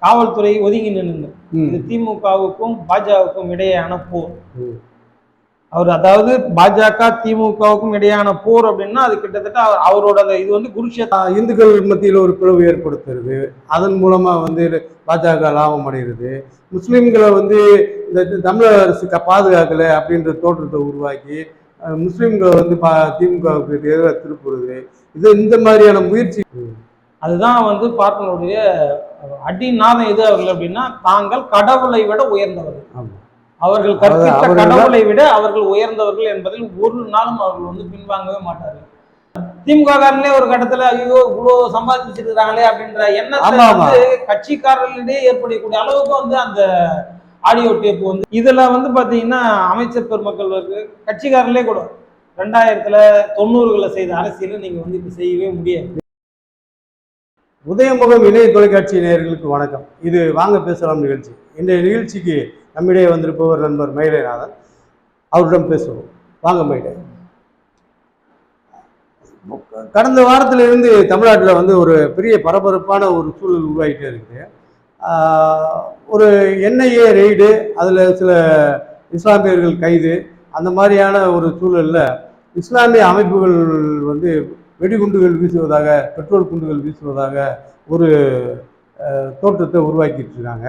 காவல்துறை ஒதுங்கி நின்று. இது திமுகவுக்கும் பாஜகவுக்கும் இடையேயான போர். அவர் அதாவது பாஜக திமுகவுக்கும் இடையான போர் அப்படின்னா அது கிட்டத்தட்ட அவர்- அவரோட இது வந்து குருஷேத்திர ஆஹ் இந்துக்கள் மத்தியில் ஒரு பிளவு ஏற்படுத்துறது. அதன் மூலமா வந்து பாஜக லாபம் அடைகிறது. முஸ்லீம்களை வந்து இந்த தமிழக அரசு பாதுகாக்கல அப்படின்ற தோற்றத்தை உருவாக்கி முஸ்லீம்களை வந்து பா திமுகவுக்கு எதிராக திருப்புறது. இது இந்த மாதிரியான முயற்சி அதுதான் வந்து பார்ப்பனுடைய அடிநாதம் எது அவர்கள் அப்படின்னா தாங்கள் கடவுளை விட உயர்ந்தவர்கள். அவர்கள் கற்பித்த கடவுளை விட அவர்கள் உயர்ந்தவர்கள் என்பதில் ஒரு நாளும் அவர்கள் வந்து பின்வாங்கவே மாட்டார்கள் திமுக காரங்களே ஒரு கட்டத்துல ஐயோ இவ்வளவு சம்பாதிச்சுட்டு இருக்காங்களே அப்படின்ற எண்ணத்தை. வந்து கட்சிக்காரர்களிடையே ஏற்படக்கூடிய அளவுக்கு வந்து அந்த ஆடியோ டேப் வந்து இதுல வந்து பாத்தீங்கன்னா அமைச்சர் பெருமக்கள் இருக்கு கட்சிக்காரர்களே கூட ரெண்டாயிரத்துல தொண்ணூறுகளை செய்த அரசியலை நீங்க வந்து இப்ப செய்யவே முடியாது உதயமுகம் இணைய தொலைக்காட்சி நேயர்களுக்கு வணக்கம். இது வாங்க பேசலாம் நிகழ்ச்சி. இந்த நிகழ்ச்சிக்கு நம்மிடையே வந்திருப்பவர் நண்பர் மயிலைநாதன். அவரிடம் பேசுவோம். வாங்க மயிலை. கடந்த வாரத்திலிருந்து தமிழ்நாட்டில் வந்து ஒரு பெரிய பரபரப்பான ஒரு சூழல் உருவாகிட்டே இருக்குது. ஒரு என்ஐஏ ரெய்டு அதில் சில இஸ்லாமியர்கள் கைது அந்த மாதிரியான ஒரு சூழலில் இஸ்லாமிய அமைப்புகள் வந்து வெடிகுண்டுகள் வீசுவதாக பெட்ரோல் குண்டுகள் வீசுவதாக ஒரு தோற்றத்தை உருவாக்கிட்டு இருக்காங்க.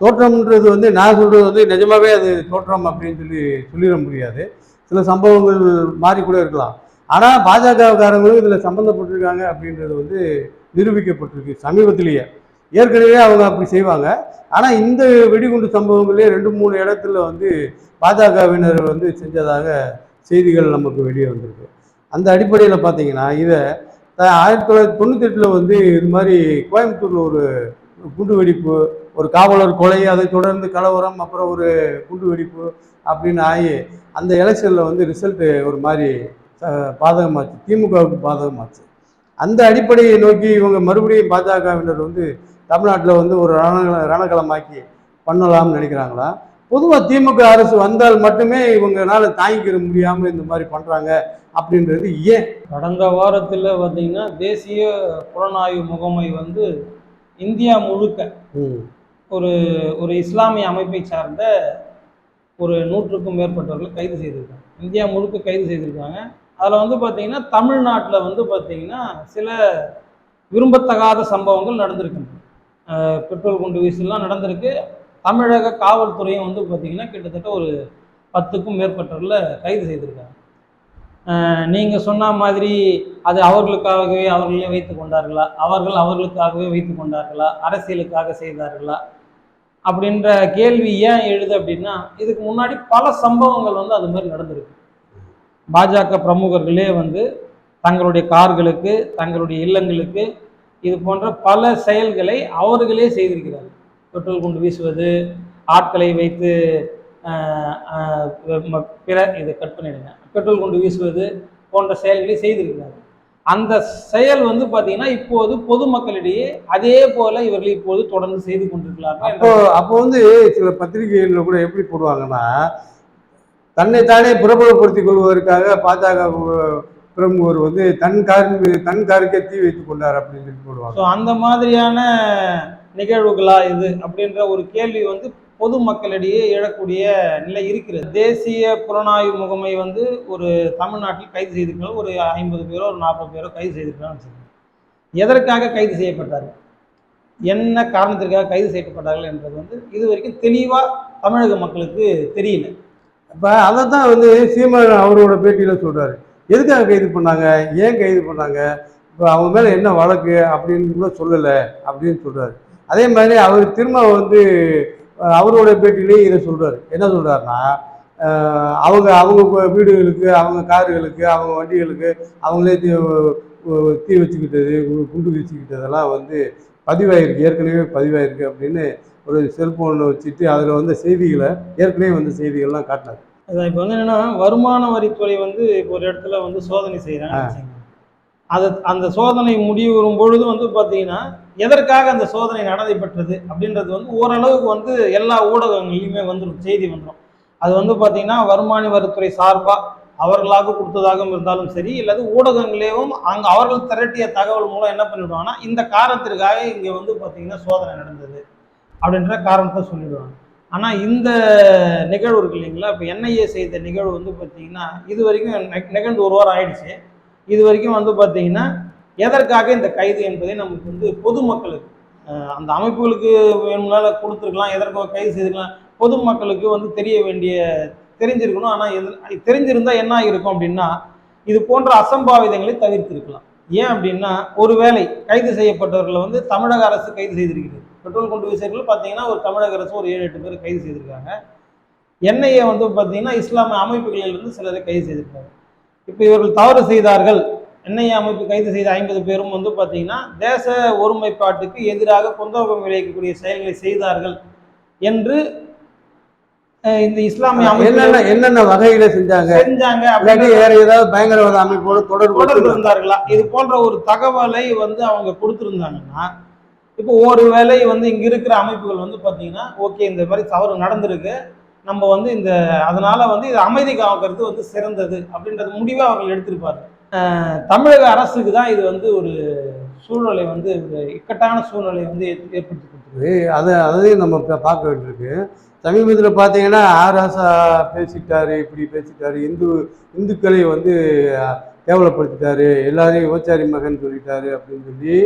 தோற்றம்ன்றது வந்து நான் சொல்கிறது வந்து நிஜமாகவே அது தோற்றம் அப்படின்னு சொல்லி சொல்லிட முடியாது. சில சம்பவங்கள் மாறி கூட இருக்கலாம். ஆனால் பாஜகக்காரங்களும் இதில் சம்மந்தப்பட்டிருக்காங்க அப்படின்றது வந்து நிரூபிக்கப்பட்டிருக்கு சமீபத்திலேயே. ஏற்கனவே அவங்க அப்படி செய்வாங்க. ஆனால் இந்த வெடிகுண்டு சம்பவங்களே ரெண்டு மூணு இடத்துல வந்து பாஜகவினர் வந்து செஞ்சதாக செய்திகள் நமக்கு வெளியே வந்திருக்கு. அந்த அடிப்படையில் பார்த்தீங்கன்னா இதை ஆயிரத்தி தொள்ளாயிரத்தி தொண்ணூற்றி எட்டில் வந்து இது மாதிரி கோயம்புத்தூரில் ஒரு குண்டு வெடிப்பு ஒரு காவலர் கொலை அதை தொடர்ந்து கலவரம் அப்புறம் ஒரு குண்டு வெடிப்பு அப்படின்னு ஆகி அந்த எலெக்ஷனில் வந்து ரிசல்ட்டு ஒரு மாதிரி பாதகமாச்சு திமுகவுக்கு பாதகமாச்சு. அந்த அடிப்படையை நோக்கி இவங்க மறுபடியும் பாஜகவினர் வந்து தமிழ்நாட்டில் வந்து ஒரு ரண ரணகளமாக்கி பண்ணலாம்னு நினைக்கிறாங்களா? பொதுவாக திமுக அரசு வந்தால் மட்டுமே இவங்கனால தாங்கிக்கிற முடியாமல் இந்த மாதிரி பண்ணுறாங்க அப்படின்றது ஏன்? கடந்த வாரத்தில் பார்த்தீங்கன்னா தேசிய புலனாய்வு முகமை வந்து இந்தியா முழுக்க ஒரு ஒரு இஸ்லாமிய அமைப்பை சார்ந்த ஒரு நூற்றுக்கும் மேற்பட்டவர்களை கைது செய்திருக்காங்க. இந்தியா முழுக்க கைது செய்திருக்காங்க. அதில் வந்து பார்த்தீங்கன்னா தமிழ்நாட்டில் வந்து பார்த்தீங்கன்னா சில விரும்பத்தகாத சம்பவங்கள் நடந்திருக்கின்றன அஹ் பெட்ரோல் குண்டு வீசலாம் நடந்திருக்கு. தமிழக காவல்துறையும் வந்து பார்த்தீங்கன்னா கிட்டத்தட்ட ஒரு பத்துக்கும் மேற்பட்டவர்களை கைது செய்திருக்காங்க. நீங்கள் சொன்ன மாதிரி அது அவர்களுக்காகவே அவர்களே வைத்து கொண்டார்களா? அவர்கள் அவர்களுக்காகவே வைத்து கொண்டார்களா? அரசியலுக்காக செய்தார்களா? அப்படின்ற கேள்வி ஏன் எழுது அப்படின்னா இதுக்கு முன்னாடி பல சம்பவங்கள் வந்து அது மாதிரி நடந்திருக்கு. பாஜக பிரமுகர்களே வந்து தங்களுடைய கார்களுக்கு தங்களுடைய இல்லங்களுக்கு இது போன்ற பல செயல்களை அவர்களே செய்திருக்கிறார்கள். பெட்ரோல் குண்டு வீசுவது ஆட்களை வைத்து பிற இதை கட் பண்ணிடுங்க. பெட்ரோல் குண்டு வீசுவது போன்ற செயல்களை செய்திருக்கிறார்கள். அந்த செயல் வந்து பார்த்தீங்கன்னா இப்போது பொதுமக்களிடையே அதே போல இவர்கள் இப்போது தொடர்ந்து செய்து கொண்டிருக்கிறார்கள் அப்போ அப்போ வந்து சில பத்திரிகைகளில் கூட எப்படி போடுவாங்கன்னா தன்னைத்தானே பிரபலப்படுத்திக் கொள்வதற்காக பாஜக பிரமுகர் வந்து தன் கார் தன் காருக்கே தீ வைத்துக் கொண்டார் அப்படின்னு சொல்லி போடுவாங்க. ஸோ அந்த மாதிரியான நிகழ்வுகளா இது அப்படின்ற ஒரு கேள்வி வந்து பொதுமக்களிடையே எழக்கூடிய நிலை இருக்கிறது. தேசிய புலனாய்வு முகமை வந்து ஒரு தமிழ்நாட்டில் கைது செய்திருக்கிறாங்க. ஒரு ஐம்பது பேரோ ஒரு நாற்பது பேரோ கைது செய்திருக்கிறாங்க எதற்காக கைது செய்யப்பட்டார் என்ன காரணத்திற்காக கைது செய்யப்பட்டார்கள் என்பது வந்து இது வரைக்கும் தெளிவாக தமிழக மக்களுக்கு தெரியல. இப்போ அதை தான் வந்து சீமான் அவரோட பேட்டியில் சொல்கிறாரு எதுக்காக கைது பண்ணாங்க? ஏன் கைது பண்ணாங்க? இப்போ அவங்க மேலே என்ன வழக்கு அப்படின்னு கூட சொல்லலை அப்படின்னு சொல்கிறாரு அதே மாதிரி அவர் திரும்ப வந்து அவரோட பேட்டிலையும் இதை சொல்றாரு. என்ன சொல்றாருன்னா அஹ், அவங்க அவங்க வீடுகளுக்கு அவங்க கார்களுக்கு அவங்க வண்டிகளுக்கு அவங்களே தீ தீ வச்சுக்கிட்டது குண்டு வீசிக்கிட்டதெல்லாம் வந்து பதிவாயிருக்கு. ஏற்கனவே பதிவாயிருக்கு அப்படின்னு ஒரு செல்போனை வச்சுட்டு அதில் வந்த செய்திகளை ஏற்கனவே வந்த செய்திகள்லாம் காட்டினார். அதான் இப்போ வந்து என்னன்னா வருமான வரித்துறை வந்து இப்போ ஒரு இடத்துல வந்து சோதனை செய்கிறாங்க அது அந்த சோதனை முடிவுறும் பொழுது வந்து பார்த்தீங்கன்னா எதற்காக அந்த சோதனை நடைபெற்றது அப்படின்றது வந்து ஓரளவுக்கு வந்து எல்லா ஊடகங்கள்லையுமே வந்துடும் செய்தி வந்துடும் அது வந்து பார்த்தீங்கன்னா வருமான வரித்துறை சார்பாக அவர்களாக கொடுத்ததாகவும் இருந்தாலும் சரி இல்லாது ஊடகங்களேவும் அங்கே அவர்கள் திரட்டிய தகவல் மூலம் என்ன பண்ணிவிடுவாங்கன்னா இந்த காரணத்திற்காக இங்கே வந்து பார்த்தீங்கன்னா சோதனை நடந்தது அப்படின்ற காரணத்தை சொல்லிவிடுவாங்க ஆனால் இந்த நிகழ்வு இருக்கு இல்லைங்களா இப்போ என்ஐஏ செய்த நிகழ்வு வந்து பார்த்தீங்கன்னா இது வரைக்கும் நிகழ்ந்து ஒரு வாரம் ஆயிடுச்சு. இது வரைக்கும் வந்து பார்த்தீங்கன்னா எதற்காக இந்த கைது என்பதை நமக்கு வந்து பொதுமக்களுக்கு அந்த அமைப்புகளுக்கு வேணும்னால கொடுத்துருக்கலாம் எதற்காக கைது செய்திருக்கலாம். பொதுமக்களுக்கு வந்து தெரிய வேண்டிய தெரிஞ்சிருக்கணும். ஆனால் எது தெரிஞ்சிருந்தால் என்ன இருக்கும் அப்படின்னா இது போன்ற அசம்பாவிதங்களை தவிர்த்திருக்கலாம். ஏன் அப்படின்னா ஒருவேளை கைது செய்யப்பட்டவர்களை வந்து தமிழக அரசு கைது செய்திருக்கிறது. பெட்ரோல் கொண்டு விஷயத்தில் பார்த்தீங்கன்னா ஒரு தமிழக அரசு ஒரு ஏழு எட்டு பேர் கைது செய்திருக்காங்க. என்ஐஏ வந்து பார்த்தீங்கன்னா இஸ்லாமிய அமைப்புகளிலிருந்து சிலரை கைது செய்திருக்காங்க. இப்போ இவர்கள் தவறு செய்தார்கள் என்ஐஏ அமைப்பு கைது செய்த ஐம்பது பேரும் வந்து பார்த்தீங்கன்னா தேச ஒருமைப்பாட்டுக்கு எதிராக கொந்தோகம் விளைவிக்கக்கூடிய செயல்களை செய்தார்கள் என்று இந்த இஸ்லாமிய என்னென்ன என்னென்ன வகையில செஞ்சாங்க? செஞ்சாங்க அப்படின்னு வேற ஏதாவது பயங்கரவாத அமைப்போட தொடர்பு தொடர்பு? இருந்தார்களா? இது போன்ற ஒரு தகவலை வந்து அவங்க கொடுத்துருந்தாங்கன்னா இப்போ ஒரு வேளை வந்து இங்க இருக்கிற அமைப்புகள் வந்து பாத்தீங்கன்னா ஓகே இந்த மாதிரி தவறு நடந்திருக்கு. நம்ம வந்து இந்த அதனால வந்து இது அமைதி காக்கிறது வந்து சிறந்தது அப்படின்றது முடிவை அவர்கள் எடுத்திருப்பாரு தமிழக அரசுக்கு தான் இது வந்து ஒரு சூழ்நிலை வந்து ஒரு இக்கட்டான சூழ்நிலை வந்து ஏற்- ஏற்படுத்தி கொடுத்துருக்கு. அது அதை அதையும் நம்ம இப்ப பார்க்க வேண்டியிருக்கு. சமீபத்தில் பார்த்தீங்கன்னா ஆராசா பேசிட்டாரு இப்படி பேசிட்டாரு இந்து இந்துக்களை வந்து கேவலப்படுத்திட்டாரு எல்லாரையும் விபச்சாரி மகன் சொல்லிட்டாரு அப்படின்னு சொல்லி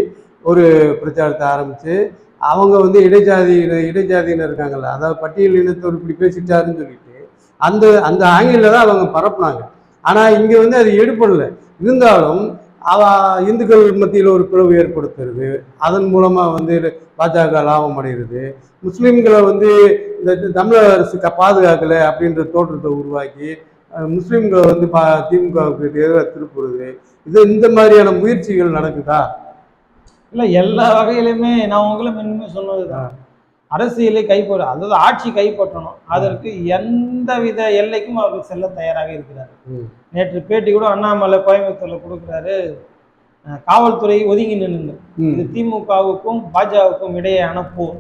ஒரு பிரச்சாரத்தை ஆரம்பித்து அவங்க வந்து இடைஜாதியினர் இடைஜாதியினர் இருக்காங்கல்ல அதாவது பட்டியல் இனத்தவர் இப்படி பேசிட்டாருன்னு சொல்லிட்டு அந்த அந்த ஆங்கிலில் தான் அவங்க பரப்புனாங்க. ஆனால் இங்கே வந்து அது எடுப்படலை இருந்தாலும் அவ இந்துக்கள் மத்தியில் ஒரு பிளவு ஏற்படுத்துறது. அதன் மூலமாக வந்து பாஜக லாபம் அடைகிறது முஸ்லீம்களை வந்து இந்த தமிழக அரசு க- பாதுகாக்கல அப்படின்ற தோற்றத்தை உருவாக்கி முஸ்லீம்களை வந்து பா திமுகவுக்கு எதிராக திருப்புறது. இது இந்த மாதிரியான முயற்சிகள் நடக்குதா? இல்ல எல்லா வகையிலுமே நான் உங்களை முன்னுமே சொன்னதுதான். அரசியலை கைப்பற்ற அதாவது ஆட்சி கைப்பற்றணும். அதற்கு எந்தவித எல்லைக்கும் அவர்கள் செல்ல தயாராக இருக்கிறார். நேற்று பேட்டி கூட அண்ணாமலை கோயம்புத்தூர்ல கொடுக்குறாரு. காவல்துறை ஒதுங்கி நின்று இது திமுகவுக்கும் பாஜகவுக்கும் இடையேயான போர்.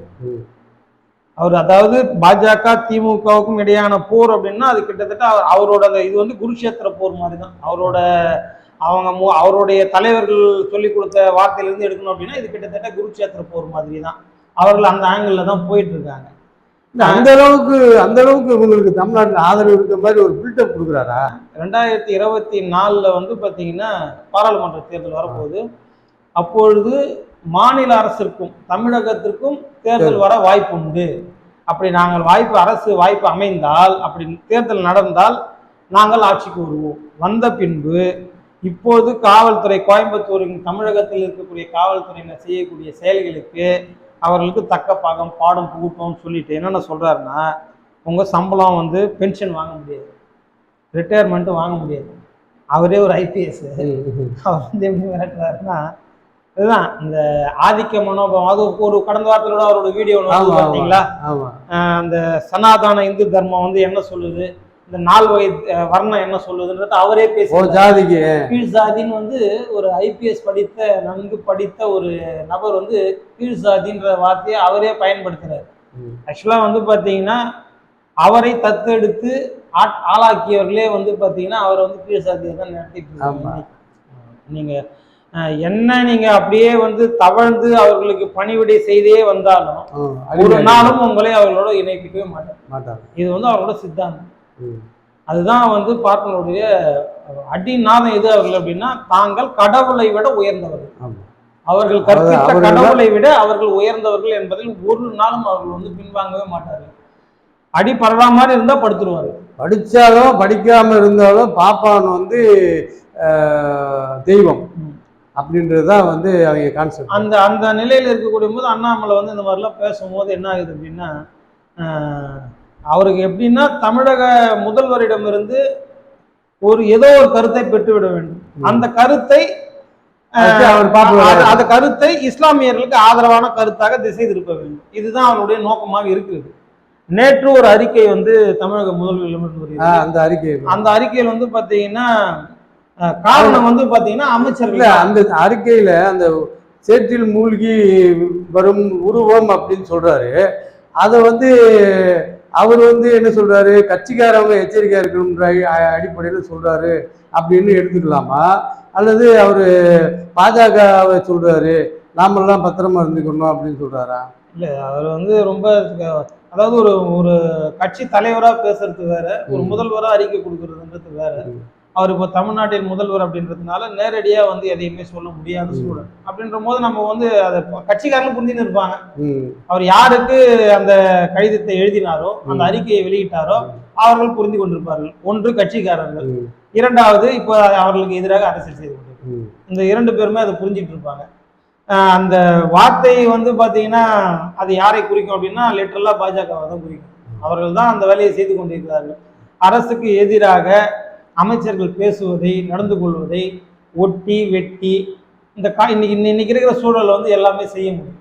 அவர் அதாவது பாஜக திமுகவுக்கும் இடையான போர் அப்படின்னா அது கிட்டத்தட்ட அவர் அவரோட இது வந்து குருஷேத்திர போர் மாதிரி தான் அவரோட அவங்க அவருடைய தலைவர்கள் சொல்லி கொடுத்த வார்த்தையிலிருந்து எடுக்கணும் அப்படின்னா இது கிட்டத்தட்ட குருஷேத்திர போர் மாதிரி தான் அவர்கள் அந்த ஆங்கிளில் தான் போயிட்டு இருக்காங்க அந்த அளவுக்கு அந்த அளவுக்கு இவங்களுக்கு தமிழ்நாட்டில் ஆதரவு இருக்க மாதிரி ஒரு பில்டப் கொடுக்குறாரா? ரெண்டாயிரத்தி இருபத்தி நாலில் வந்து பார்த்தீங்கன்னா பாராளுமன்ற தேர்தல் வரப்போகுது. அப்பொழுது மாநில அரசிற்கும் தமிழகத்திற்கும் தேர்தல் வர வாய்ப்பு உண்டு. அப்படி நாங்கள் வாய்ப்பு அரசு வாய்ப்பு அமைந்தால் அப்படி தேர்தல் நடந்தால் நாங்கள் ஆட்சிக்கு வருவோம். வந்த பின்பு இப்போது காவல்துறை கோயம்புத்தூரின் தமிழகத்தில் இருக்கக்கூடிய காவல்துறையினர் செய்யக்கூடிய செயல்களுக்கு அவர்களுக்கு தக்க பாகம் பாடம் புகுட்டோம்னு சொல்லிட்டு என்னென்ன சொல்றாருன்னா உங்க சம்பளம் வந்து பென்ஷன் வாங்க முடியாது. ரிட்டையர்மெண்ட்டும் வாங்க முடியாது. அவரே ஒரு ஐபிஎஸ் அவர் வந்து எப்படி மிரட்டுறாருன்னா இதுதான் இந்த ஆதிக்க மனோபாவம். அது ஒரு கடந்த வாரத்தில் கூட அவரோட வீடியோ. பார்த்தீங்களா? அந்த சனாதன இந்து தர்மம் வந்து என்ன சொல்லுது? இந்த நால் வகை வர்ணம் என்ன சொல்லுதுன்றது அவரே பேசி ஜாதிக்கு. கீழ் சாதின்னு வந்து ஒரு ஐபிஎஸ் படித்த நன்கு படித்த ஒரு நபர் வந்து கீழ் சாதின்ற வார்த்தையை அவரே பயன்படுத்துறாரு ம். ஆக்சுவலாக வந்து பார்த்தீங்கன்னா அவரை தத்தெடுத்து ஆளாக்கியவர்களே வந்து பார்த்தீங்கன்னா அவர் வந்து கீழ் சாதியை தான் நடத்திட்டு ஆமா. இருக்காங்க நீங்க அஹ், என்ன நீங்க அப்படியே வந்து தவழ்ந்து அவர்களுக்கு பணிவிடை செய்தே வந்தாலும் ஒரு நாளும் உங்களை அவர்களோட இணைக்கவே மாட்டாங்க. இது வந்து அவரோட சித்தாந்தம். அதுதான் வந்து பார்ப்பனுடைய அடிநாதம் எது அவர்கள் அப்படின்னா தாங்கள் கடவுளை விட உயர்ந்தவர்கள். அவர்கள் கற்பித்த கடவுளை விட அவர்கள் உயர்ந்தவர்கள் என்பதில் ஒரு நாளும் அவர்கள் வந்து பின்வாங்கவே மாட்டார்கள். அடி பரவா மாதிரி இருந்தா படுத்துருவாரு. படிச்சாலும் படிக்காம இருந்தாலும் பாப்பான் வந்து தெய்வம். ம். அப்படின்றது தான் வந்து அவங்க கான்செப்ட் அந்த அந்த நிலையில இருக்கக்கூடிய போது அண்ணாமலை வந்து இந்த மாதிரிலாம் பேசும்போது என்ன ஆகுது அப்படின்னா ஆஹ், அவருக்கு எப்படின்னா தமிழக முதல்வரிடமிருந்து ஒரு ஏதோ ஒரு கருத்தை பெற்றுவிட வேண்டும். அந்த கருத்தை அந்த கருத்தை இஸ்லாமியர்களுக்கு ஆதரவான கருத்தாக திசை திருப்ப வேண்டும். இதுதான் அவனுடைய நோக்கமாக இருக்கிறது. நேற்று ஒரு அறிக்கை வந்து தமிழக வருகிறது. அந்த அறிக்கை. அந்த அறிக்கையில் வந்து பாத்தீங்கன்னா காரணம் வந்து பாத்தீங்கன்னா அமைச்சர்கள். அந்த அறிக்கையில அந்த சேற்றில் மூழ்கி வரும் உருவம் அப்படின்னு சொல்றாரு. அதை வந்து அவர் வந்து என்ன சொல்றாரு கட்சிக்காரவங்க எச்சரிக்கையா இருக்கணுன்ற அ- அடிப்படையில சொல்றாரு அப்படின்னு எடுத்துக்கலாமா அல்லது அவர் பாஜகவை சொல்றாரு நாமெல்லாம் பத்திரமா இருந்துக்கணும் அப்படின்னு சொல்றாரா இல்ல அவர் வந்து ரொம்ப அதாவது ஒரு ஒரு கட்சி தலைவரா பேசுறது வேற ஒரு ம். முதல்வரா அறிக்கை கொடுக்கறதுன்றது வேற. அவர் இப்போ தமிழ்நாட்டின் முதல்வர் அப்படின்றதுனால நேரடியா வந்து எதையுமே சொல்ல முடியாத. சூழல். அப்படின்ற போது நம்ம வந்து அதை கட்சிக்காரங்களும் புரிஞ்சுன்னு இருப்பாங்க. அவர் யாருக்கு அந்த கடிதத்தை எழுதினாரோ அந்த. அறிக்கையை வெளியிட்டாரோ அவர்கள் புரிந்து கொண்டிருப்பார்கள். ஒன்று கட்சிக்காரர்கள். இரண்டாவது இப்போ அவர்களுக்கு எதிராக அரசியல் செய்து கொண்டிருப்பார்கள் ம், இந்த இரண்டு பேருமே அதை புரிஞ்சிட்டு இருப்பாங்க. அந்த வார்த்தை வந்து பாத்தீங்கன்னா அது யாரை குறிக்கும் அப்படின்னா லிட்டரலா பாஜகவை தான் குறிக்கும். அவர்கள் தான் அந்த வேலையை செய்து கொண்டிருக்கிறார்கள். அரசுக்கு எதிராக அமைச்சர்கள் பேசுவதை நடந்து கொள்வதை ஒட்டி வெட்டி இந்த கா இன்னைக்கு இன்னைக்கு இருக்கிற சூழல்ல வந்து எல்லாமே செய்ய முடியும்.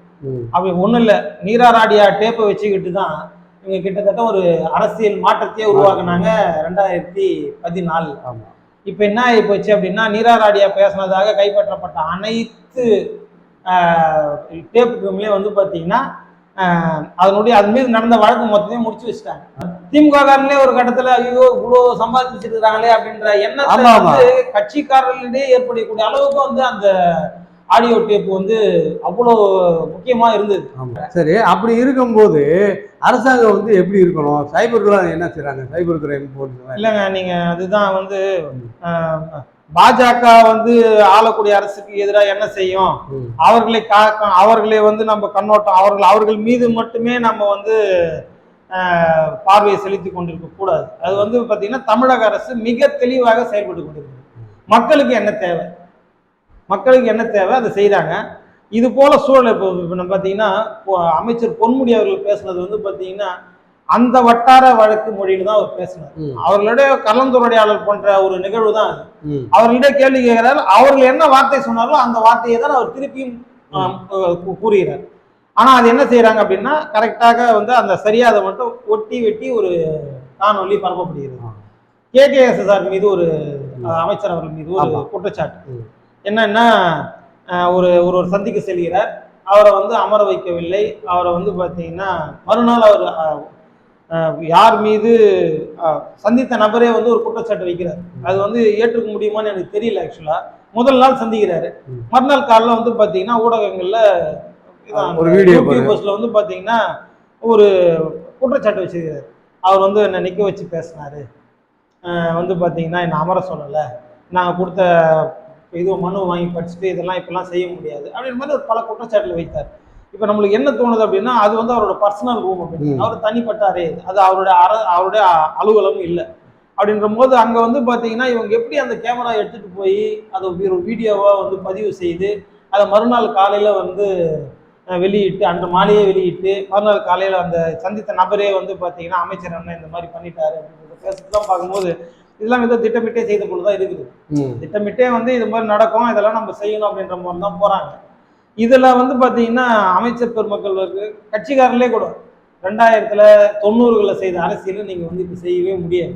அப்படி ஒண்ணும் இல்லை. நீராராடியா டேப்பை வச்சுக்கிட்டு தான் இவங்க கிட்டத்தட்ட ஒரு அரசியல் மாற்றத்தையே உருவாக்குனாங்க ரெண்டாயிரத்தி பதினாலு. இப்போ என்ன ஆகி போச்சு அப்படின்னா நீராராடியா பேசினதாக கைப்பற்றப்பட்ட அனைத்து டேப்புக்குமே வந்து பார்த்தீங்கன்னா அதனுடைய அது மீது நடந்த வழக்கு மொத்தத்தையும் முடிச்சு வச்சுட்டாங்க. திமுக காரங்களே ஒரு கட்டத்துல ஐயோ இவ்வளோ சம்பாதிச்சுட்டு இருக்காங்களே அப்படின்ற எண்ணத்தை. வந்து கட்சிக்காரர்களிடையே ஏற்படக்கூடிய அளவுக்கு வந்து அந்த ஆடியோ டேப் வந்து அவ்வளோ முக்கியமா இருந்தது. சரி அப்படி இருக்கும்போது அரசாங்கம் வந்து எப்படி இருக்கணும்? சைபர்கள்லாம் என்ன செய்றாங்க? சைபர் கிரைம் போலீஸ் இல்லைங்க நீங்க அதுதான் வந்து பாஜக வந்து ஆளக்கூடிய அரசுக்கு எதிராக என்ன செய்யும்? அவர்களை காக்க அவர்களை வந்து நம்ம கண்ணோட்டம் அவர்கள் அவர்கள் மீது மட்டுமே நம்ம வந்து பார்வையை செலுத்தி கொண்டிருக்க கூடாது. அது வந்து பார்த்தீங்கன்னா தமிழக அரசு மிக தெளிவாக செயல்பட்டு கொண்டிருக்கு மக்களுக்கு என்ன தேவை? மக்களுக்கு என்ன தேவை? அதை செய்கிறாங்க இது போல சூழல் இப்போ இப்போ நம்ம பார்த்தீங்கன்னா இப்போ அமைச்சர் பொன்முடி அவர்கள் பேசுனது வந்து பார்த்தீங்கன்னா அந்த வட்டார வழக்கு மொழியில தான் அவர் பேசினார். அவர்களுடைய கலந்துரையாடல் போன்ற ஒரு நிகழ்வு தான் அது. அவர்களிடம் கேள்வி கேட்கிறார் அவர்கள் என்ன வார்த்தை சொன்னாரோ அந்த வார்த்தையை தான் அவர் திருப்பியும் கூறுகிறார். ஆனா அது என்ன செய்யறாங்க அப்படின்னா கரெக்டாக வந்து அந்த சரியா அதை மட்டும் ஒட்டி வெட்டி ஒரு காணொலி பரப்பப்படுகிறது கேகேஎஸ்எஸ்ஆர் மீது ஒரு அமைச்சர் அவர்கள் மீது ஒரு. குற்றச்சாட்டு. என்னன்னா ஒரு ஒரு ஒரு சந்திக்க செல்கிறார். அவரை வந்து அமர வைக்கவில்லை. அவரை வந்து பார்த்தீங்கன்னா மறுநாள் அவர் யார் மீது சந்தித்த நபரே வந்து ஒரு குற்றச்சாட்டு வைக்கிறார். அது வந்து ஏற்றுக்க முடியுமான்னு எனக்கு தெரியல ஆக்சுவலா முதல் நாள் சந்திக்கிறாரு. மறுநாள் காலைல வந்து பாத்தீங்கன்னா ஊடகங்கள்ல ஒரு பாரு. யூடியூபர்ஸ்ல வந்து பாத்தீங்கன்னா ஒரு குற்றச்சாட்டு வச்சிருக்காரு. அவர் வந்து என்னை நிக்க வச்சு பேசினாரு. வந்து பாத்தீங்கன்னா என்னை அமர சொல்லலை. நாங்க கொடுத்த இது மனு வாங்கி படிச்சுட்டு இதெல்லாம் இப்பெல்லாம் செய்ய முடியாது அப்படின்ற மாதிரி ஒரு பல குற்றச்சாட்டுல வைத்தார். இப்போ நம்மளுக்கு என்ன தோணுது அப்படின்னா அது வந்து அவரோட பர்சனல் ரூம் அப்படின்னு. அவர் தனிப்பட்டாரே. அது அவருடைய அற அவருடைய அலுவலகம் இல்லை. அப்படின்ற போது அங்க வந்து பாத்தீங்கன்னா இவங்க எப்படி அந்த கேமரா எடுத்துட்டு போய் அதை ஒரு வீடியோவா வந்து பதிவு செய்து அதை மறுநாள் காலையில வந்து வெளியிட்டு அன்று மாலையே வெளியிட்டு மறுநாள் காலையில அந்த சந்தித்த நபரே வந்து பாத்தீங்கன்னா அமைச்சர் அண்ணன் இந்த மாதிரி பண்ணிட்டாரு அப்படின்றத பேசுறதுலாம் பார்க்கும்போது இதெல்லாம் ஏதோ திட்டமிட்டே செய்த போல தான் இருக்குது. திட்டமிட்டே வந்து இது மாதிரி நடக்கும் இதெல்லாம் நம்ம செய்யணும் அப்படின்ற மாதிரி தான் போறாங்க. இதுல வந்து பாத்தீங்கன்னா அமைச்சர் பெருமக்கள் கட்சிக்காரர்களே கூட ரெண்டாயிரத்துல தொண்ணூறுகளில் செய்த அரசியலை நீங்க வந்து இப்ப செய்யவே முடியாது.